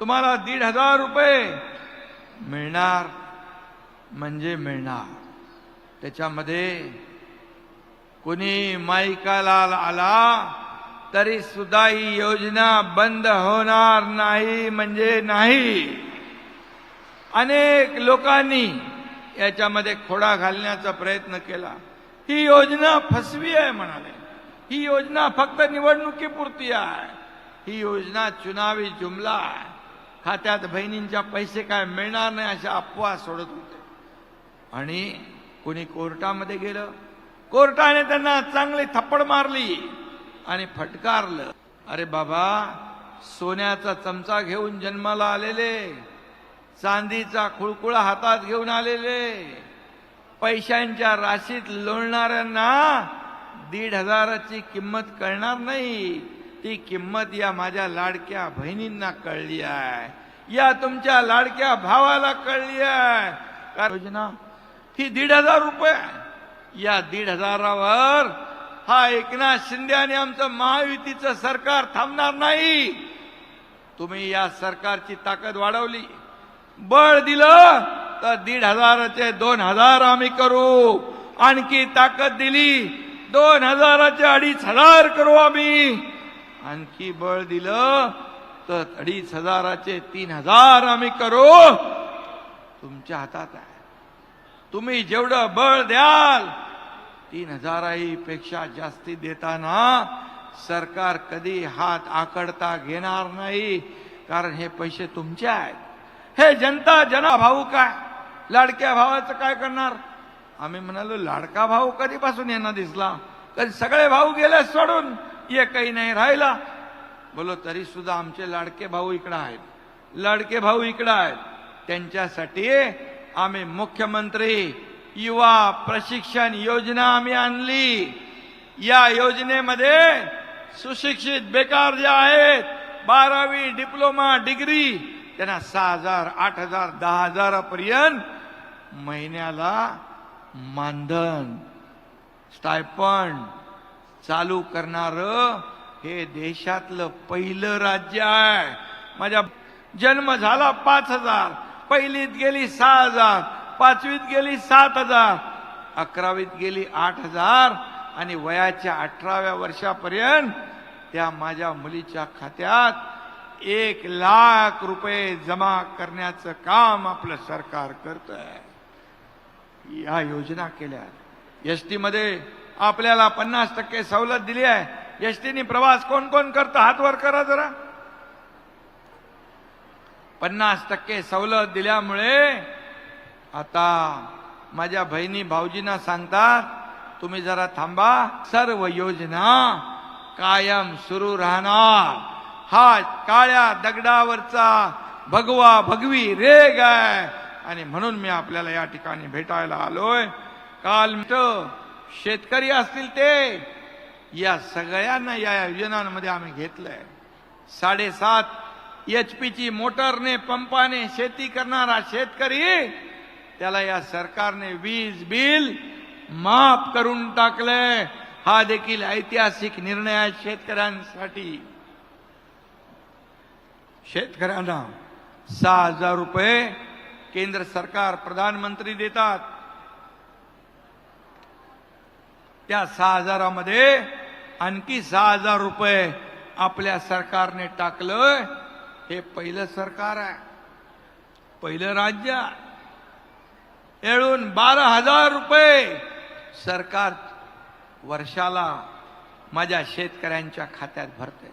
तुम्हाला दीड हजार रुपये मिळणार म्हणजे मिळणार. त्याच्यामध्ये कुणी माईकाला आला तरी सुद्धा ही योजना बंद होणार नाही म्हणजे नाही. अनेक लोकांनी याच्यामध्ये खोडा घालण्याचा प्रयत्न केला. ही योजना फसवी आहे म्हणाले. ही योजना फक्त निवडणुकीपुरती आहे. ही योजना चुनावी जुमला आहे. खात्यात बहिणींच्या पैसे काय मिळणार नाही अशा अफवा सोडत होते. आणि कोणी कोर्टामध्ये गेलं. कोर्टाने त्यांना चांगली थप्पड मारली आणि फटकारलं. अरे बाबा सोन्याचा चमचा घेऊन जन्माला आलेले चांदीचा खुळकुळा हातात घेऊन आलेले पैशांच्या राशीत लोळणाऱ्यांना दीड हजाराची किंमत कळणार नाही. ती किंमत या माझ्या लाडक्या बहिणींना कळली आहे. या तुमच्या लाडक्या भावाला कळली आहे. काय योजना? ही दीड हजार रुपये या दीड हजारावर हा एकनाथ शिंदे आणि आमचं महायुतीचं सरकार थांबणार नाही. तुम्ही या सरकारची ताकद वाढवली. बळ दिलं तर दीड हजाराचे दोन हजार आम्ही करू. आणखी ताकद दिली दोन हजाराचे अडीच हजार करू आम्ही. आणखी बळ दिलं तर अडीच हजाराचे तीन हजार आम्ही करू. तुमच्या हातात आहे. तुम्ही जेवढं बळ द्याल तीन हजाराही पेक्षा जास्ती देताना सरकार कधी हात आकडता घेणार नाही कारण हे पैसे तुमचे आहेत. हे जनता जना भाऊ काय? लाडक्या भावाचं काय करणार? आम्ही म्हणालो लाडका भाऊ कधीपासून यांना दिसला? कधी सगळे भाऊ गेले सोडून? एकही नाही राहिला. बोलो तरी सुद्धा आमचे लाडके भाऊ इकडं आहेत. लाडके भाऊ इकडं आहेत. त्यांच्यासाठी आम्ही मुख्यमंत्री युवा प्रशिक्षण योजना आम्ही आणली. या योजनेमध्ये सुशिक्षित बेकार जे आहेत बारावी डिप्लोमा डिग्री त्यांना सहा हजार आठ हजार दहा हजारापर्यंत महिन्याला मानधन स्टायपंड चालू करणार हे देशातलं पहिलं राज्य आहे. माझ्या जन्म झाला पाच हजार पहिलीत गेली सहा हजार पाचवीत गेली सात हजार अकरावीत गेली आठ हजार आणि वयाच्या अठराव्या वर्षापर्यंत त्या माझ्या मुलीच्या खात्यात एक लाख रुपये जमा करण्याचं काम आपलं सरकार करत आहे या योजना केल्या एस टी मध्ये आपल्याला पन्नास टक्के सवलत दिली आहे. एसटीनी प्रवास कोण कोण करतं? हातवर करा जरा. पन्नास टक्के सवलत दिल्यामुळे आता माझ्या बहिणी भाऊजींना सांगतात तुम्ही जरा थांबा. सर्व योजना कायम सुरू राहणार. हा काळ्या दगडावरचा भगवा भगवी रेग आहे. आणि म्हणून मी आपल्याला या ठिकाणी भेटायला आलोय. काल मिळतं, शेतकरी असतील ते या सगळ्यांना या योजनांमध्ये आम्ही घेतलंय. साडेसात एच पीची मोटरने पंपाने शेती करणारा शेतकरी त्याला या सरकारने वीज बिल माफ करून टाकलंय. हा देखील ऐतिहासिक निर्णय आहे शेतकऱ्यांसाठी. शेतकऱ्यांना सहा हजार रुपये केंद्र सरकार प्रधानमंत्री देतात. त्या सहा हजारामध्ये आणखी सहा हजार रुपये आपल्या सरकारने टाकलं. हे पहिलं सरकार आहे. पहिलं राज्य आहे. येळून बारा हजार रुपये सरकार वर्षाला माझ्या शेतकऱ्यांच्या खात्यात भरते.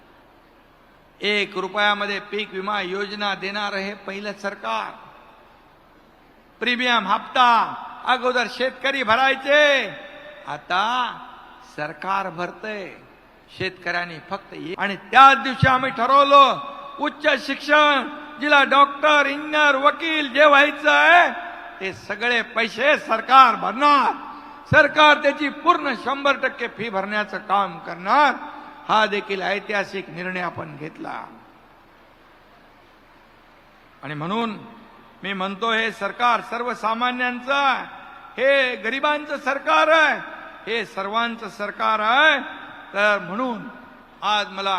एक रुपयामध्ये पीक विमा योजना देणार हे पहिलं सरकार. प्रीमियम हप्ता अगोदर शेतकरी भरायचे. आता सरकार भरते शेतकऱ्यांनी फक्त एक- आणि त्याच दिवशी आम्ही ठरवलं उच्च शिक्षण जिला डॉक्टर इंजिनियर वकील जे व्हायचं आहे ते सगळे पैसे सरकार भरणार. सरकार त्याची पूर्ण शंभर टक्के फी भरण्याचं काम करणार. हा देखील ऐतिहासिक निर्णय आपण घेतला. आणि म्हणून मी म्हणतो हे सरकार सर्वसामान्यांचं हे गरिबांचं सरकार आहे. हे सर्वांचं सरकार आहे. तर म्हणून आज मला